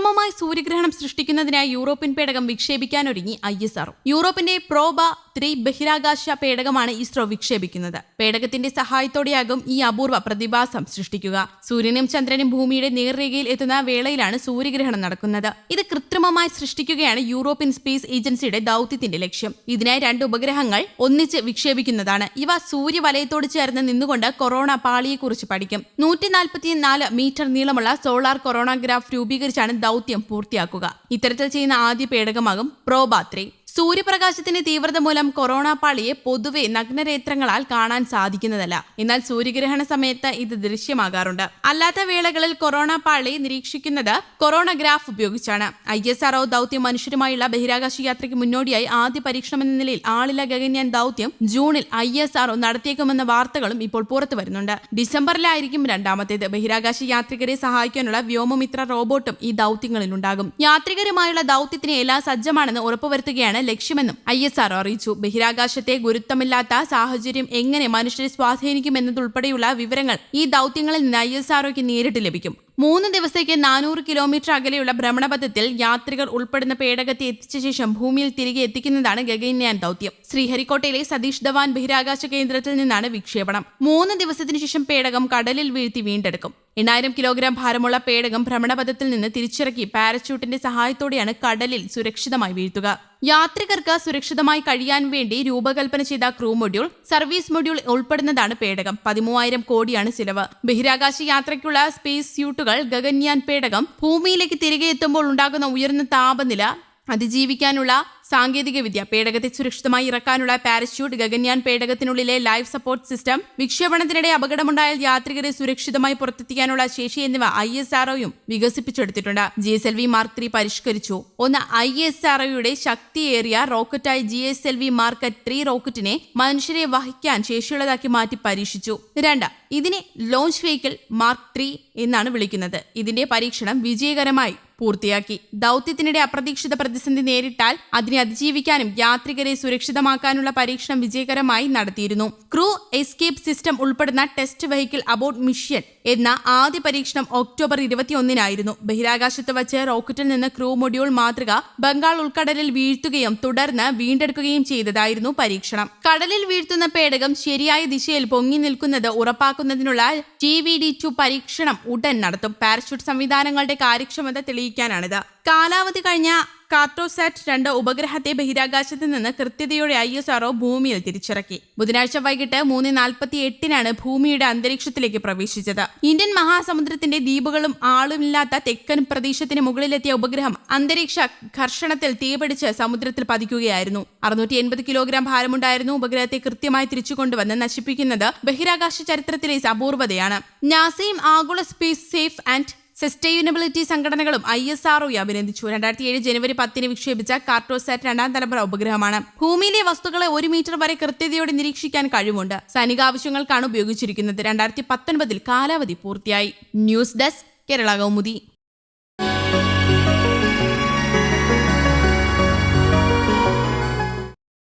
Alam കൃത്രിമമായി സൂര്യഗ്രഹണം സൃഷ്ടിക്കുന്നതിനായി യൂറോപ്യൻ പേടകം വിക്ഷേപിക്കാനൊരുങ്ങി ഐ എസ് ആർ യൂറോപ്പിന്റെ പ്രോബ ത്രീ ബഹിരാകാശ പേടകമാണ് ഇസ്രോ വിക്ഷേപിക്കുന്നത്. പേടകത്തിന്റെ സഹായത്തോടെയാകും ഈ അപൂർവ പ്രതിഭാസം സൃഷ്ടിക്കുക. സൂര്യനും ചന്ദ്രനും ഭൂമിയുടെ നേർരേഖയിൽ എത്തുന്ന വേളയിലാണ് സൂര്യഗ്രഹണം നടക്കുന്നത്. ഇത് കൃത്രിമമായി സൃഷ്ടിക്കുകയാണ് യൂറോപ്യൻ സ്പേസ് ഏജൻസിയുടെ ദൗത്യത്തിന്റെ ലക്ഷ്യം. ഇതിനായി രണ്ട് ഉപഗ്രഹങ്ങൾ ഒന്നിച്ച് വിക്ഷേപിക്കുന്നതാണ്. ഇവ സൂര്യവലയത്തോട് ചേർന്ന് നിന്നുകൊണ്ട് കൊറോണ പാളിയെക്കുറിച്ച് പഠിക്കും. നൂറ്റി നാൽപ്പത്തിനാല് മീറ്റർ നീളമുള്ള സോളാർ കൊറോണഗ്രാഫ് രൂപീകരിച്ചാണ് ദൗത്യം പൂർത്തിയാക്കുക. ഇത്തരത്തിൽ ചെയ്യുന്ന ആദ്യ പേടകമാകും പ്രോബാത്രി. സൂര്യപ്രകാശത്തിന്റെ തീവ്രത മൂലം കൊറോണ പാളിയെ പൊതുവെ നഗ്നരേത്രങ്ങളാൽ കാണാൻ സാധിക്കുന്നതല്ല. എന്നാൽ സൂര്യഗ്രഹണ സമയത്ത് ഇത് ദൃശ്യമാകാറുണ്ട്. അല്ലാത്ത വേളകളിൽ കൊറോണ പാളി നിരീക്ഷിക്കുന്നത് കൊറോണഗ്രാഫ് ഉപയോഗിച്ചാണ്. ഐ എസ് ആർഒ ദൌത്യം മനുഷ്യരുമായുള്ള ബഹിരാകാശ യാത്രയ്ക്ക് മുന്നോടിയായി ആദ്യ പരീക്ഷണം എന്ന നിലയിൽ ആളില ഗഗൻയാൻ ദൌത്യം ജൂണിൽ ഐ എസ് ആർഒ നടത്തിയേക്കുമെന്ന വാർത്തകളും ഇപ്പോൾ പുറത്തു വരുന്നുണ്ട്. ഡിസംബറിലായിരിക്കും രണ്ടാമത്തേത്. ബഹിരാകാശ യാത്രികരെ സഹായിക്കാനുള്ള വ്യോമമിത്ര റോബോട്ടും ഈ ദൗത്യങ്ങളിലുണ്ടാകും. യാത്രികരുമായുള്ള ദൌത്യത്തിന് എല്ലാം സജ്ജമാണെന്ന് ഉറപ്പുവരുത്തുകയാണ് ലക്ഷ്യമെന്നും ഐ എസ് ആർ അറിയിച്ചു. ബഹിരാകാശത്തെ ഗുരുത്വമില്ലാത്ത സാഹചര്യം എങ്ങനെ മനുഷ്യരെ സ്വാധീനിക്കുമെന്നതുൾപ്പെടെയുള്ള വിവരങ്ങൾ ഈ ദൗത്യങ്ങളിൽ നിന്ന് ഐ എസ് ആർഒക്ക് നേരിട്ട് ലഭിക്കും. മൂന്ന് ദിവസത്തേക്ക് നാനൂറ് കിലോമീറ്റർ അകലെയുള്ള ഭ്രമണപഥത്തിൽ യാത്രികർ ഉൾപ്പെടുന്ന പേടകത്തെ എത്തിച്ച ശേഷം ഭൂമിയിൽ തിരികെ എത്തിക്കുന്നതാണ് ഗഗൻയാൻ ദൗത്യം. ശ്രീഹരിക്കോട്ടയിലെ സതീഷ് ധവാൻ ബഹിരാകാശ കേന്ദ്രത്തിൽ നിന്നാണ് വിക്ഷേപണം. മൂന്ന് ദിവസത്തിനു ശേഷം പേടകം കടലിൽ വീഴ്ത്തി വീണ്ടെടുക്കും. എണ്ണായിരം കിലോഗ്രാം ഭാരമുള്ള പേടകം ഭ്രമണപഥത്തിൽ നിന്ന് തിരിച്ചിറക്കി പാരച്യൂട്ടിന്റെ സഹായത്തോടെയാണ് കടലിൽ സുരക്ഷിതമായി വീഴ്ത്തുക. യാത്രികർക്ക് സുരക്ഷിതമായി കഴിയാൻ വേണ്ടി രൂപകൽപ്പന ചെയ്ത ക്രൂ മൊഡ്യൂൾ സർവീസ് മൊഡ്യൂൾ ഉൾപ്പെടുന്നതാണ് പേടകം. പതിമൂവായിരം കോടിയാണ് ചിലവ്. ബഹിരാകാശ യാത്രയ്ക്കുള്ള സ്പേസ് സ്യൂട്ടുകൾ ഗഗൻയാൻ പേടകം ഭൂമിയിലേക്ക് തിരികെ എത്തുമ്പോൾ ഉണ്ടാകുന്ന ഉയർന്ന താപനില അതിജീവിക്കാനുള്ള സാങ്കേതിക വിദ്യ പേടകത്തെ സുരക്ഷിതമായി ഇറക്കാനുള്ള പാരച്യൂട്ട് ഗഗൻയാൻ പേടകത്തിനുള്ളിലെ ലൈഫ് സപ്പോർട്ട് സിസ്റ്റം വിക്ഷേപണത്തിനിടെ അപകടമുണ്ടായാൽ യാത്രികരെ സുരക്ഷിതമായി പുറത്തെത്തിക്കാനുള്ള ശേഷി എന്നിവ ഐ എസ് ആർഒയും വികസിപ്പിച്ചെടുത്തിട്ടുണ്ട്. G S L V mark three പരിഷ്കരിച്ചു. ഒന്ന് ഐ എസ് ആർഒയുടെ ശക്തിയേറിയ റോക്കറ്റായി G S L V mark three റോക്കറ്റിനെ മനുഷ്യരെ വഹിക്കാൻ ശേഷിയുള്ളതാക്കി മാറ്റി പരീക്ഷിച്ചു. രണ്ട് ഇതിനെ ലോഞ്ച് വെഹിക്കിൾ മാർക്ക് ത്രീ എന്നാണ് വിളിക്കുന്നത്. ഇതിന്റെ പരീക്ഷണം വിജയകരമായി പൂർത്തിയാക്കി. ദൗത്യത്തിനിടെ അപ്രതീക്ഷിത പ്രതിസന്ധി നേരിട്ടാൽ അതിനെ അതിജീവിക്കാനും യാത്രികരെ സുരക്ഷിതമാക്കാനുള്ള പരീക്ഷണം വിജയകരമായി നടത്തിയിരുന്നു. ക്രൂ എസ്കേപ്പ് സിസ്റ്റം ഉൾപ്പെടുന്ന ടെസ്റ്റ് വെഹിക്കിൾ അബോട്ട് മിഷൻ എന്ന ആദ്യ പരീക്ഷണം ഒക്ടോബർ ഇരുപത്തിയൊന്നിനായിരുന്നു. ബഹിരാകാശത്ത് വച്ച് റോക്കറ്റിൽ നിന്ന് ക്രൂ മൊഡ്യൂൾ മാതൃക ബംഗാൾ ഉൾക്കടലിൽ വീഴ്ത്തുകയും തുടർന്ന് വീണ്ടെടുക്കുകയും ചെയ്തതായിരുന്നു പരീക്ഷണം. കടലിൽ വീഴ്ത്തുന്ന പേടകം ശരിയായ ദിശയിൽ പൊങ്ങി നിൽക്കുന്നത് ഉറപ്പാക്കുന്നതിനുള്ള ടി വി ഡി ടു പരീക്ഷണം ഉടൻ നടത്തും. പാരഷൂട്ട് സംവിധാനങ്ങളുടെ കാര്യക്ഷമത തെളിയിക്കാനാണിത് കാലാവധി കഴിഞ്ഞ കാർട്ടോസാറ്റ് രണ്ട് ഉപഗ്രഹത്തെ ബഹിരാകാശത്ത് നിന്ന് കൃത്യതയോടെ ഐ എസ് ആർഒ ഭൂമിയിൽ തിരിച്ചിറക്കി. ബുധനാഴ്ച വൈകിട്ട് മൂന്ന് നാൽപ്പത്തി എട്ടിനാണ് ഭൂമിയുടെ അന്തരീക്ഷത്തിലേക്ക് പ്രവേശിച്ചത്. ഇന്ത്യൻ മഹാസമുദ്രത്തിന്റെ ദ്വീപുകളും ആളുമില്ലാത്ത തെക്കൻ പ്രദേശത്തിന് മുകളിലെത്തിയ ഉപഗ്രഹം അന്തരീക്ഷ ഘർഷണത്തിൽ തീപിടിച്ച് സമുദ്രത്തിൽ പതിക്കുകയായിരുന്നു. അറുന്നൂറ്റി എൺപത് കിലോഗ്രാം ഭാരമുണ്ടായിരുന്നു ഉപഗ്രഹത്തെ കൃത്യമായി തിരിച്ചു കൊണ്ടുവന്ന് നശിപ്പിക്കുന്നത് ബഹിരാകാശ ചരിത്രത്തിലെ അപൂർവതയാണ്. നാസയും ആഗോള സ്പേസ് സേഫ് ആൻഡ് സസ്റ്റൈനബിലിറ്റി സംഘടനകളും ഐ എസ് ആർഒ അഭിനന്ദിച്ചു. രണ്ടായിരത്തി ഏഴ് ജനുവരി പത്തിന് വിക്ഷേപിച്ച കാർട്ടോസാറ്റ് രണ്ടാം തലമുറ ഉപഗ്രഹമാണ്. ഭൂമിയിലെ വസ്തുക്കളെ ഒരു മീറ്റർ വരെ കൃത്യതയോടെ നിരീക്ഷിക്കാൻ കഴിവുണ്ട്. സൈനിക ആവശ്യങ്ങൾക്കാണ് ഉപയോഗിച്ചിരിക്കുന്നത്. രണ്ടായിരത്തി പത്തൊൻപതിൽ കാലാവധി പൂർത്തിയായി. News desk Kerala Kaumudi.